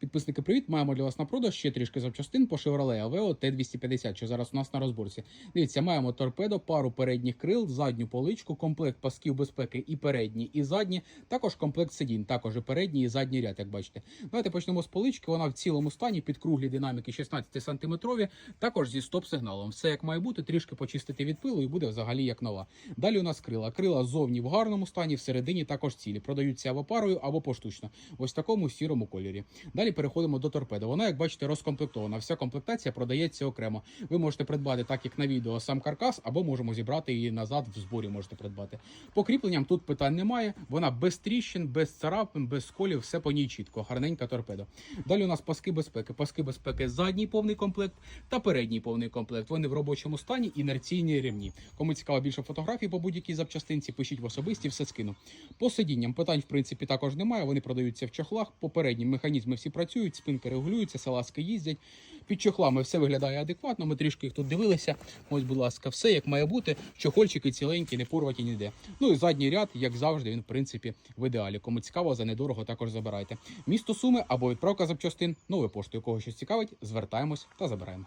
Підписники, привіт! Маємо для вас на продаж ще трішки запчастин по Chevrolet Aveo T250, що зараз у нас на розборці. Дивіться, маємо торпедо, пару передніх крил, задню поличку, комплект пасків безпеки і передні, і задні, також комплект сидінь, також і передній, і задній ряд, як бачите. Давайте почнемо з полички. Вона в цілому стані під круглі динаміки 16 см, також зі стоп-сигналом. Все як має бути, трішки почистити від пилу і буде взагалі як нова. Далі у нас крила. Крила зовні в гарному стані, всередині також цілі. Продаються або парою, або поштучно. Ось в такому сірому кольорі. Далі переходимо до торпеди. Вона, як бачите, розкомплектована. Вся комплектація продається окремо. Ви можете придбати, так як на відео, сам каркас, або можемо зібрати її назад в зборі. Можете придбати. По кріпленням тут питань немає. Вона без тріщин, без царапин, без сколів, все по ній чітко. Гарненька торпеда. Далі у нас паски безпеки. Паски безпеки задній повний комплект та передній повний комплект. Вони в робочому стані, інерційні рівні. Кому цікаво більше фотографій по будь-якій запчастинці, пишіть в особисті, все скину. По сидінням питань в принципі також немає. Вони продаються в чохлах. Попередні механізми всі працюють, спинки регулюються, салазки їздять. Під чохлами все виглядає адекватно. Ми трішки їх тут дивилися. Ось, будь ласка, все як має бути. Чохольчики ціленькі, не порваті ніде. Ну і задній ряд, як завжди, він в принципі в ідеалі. Кому цікаво, за недорого також забирайте. Місто Суми або відправка запчастин новою поштою. Кого щось цікавить, звертаємось та забираємо.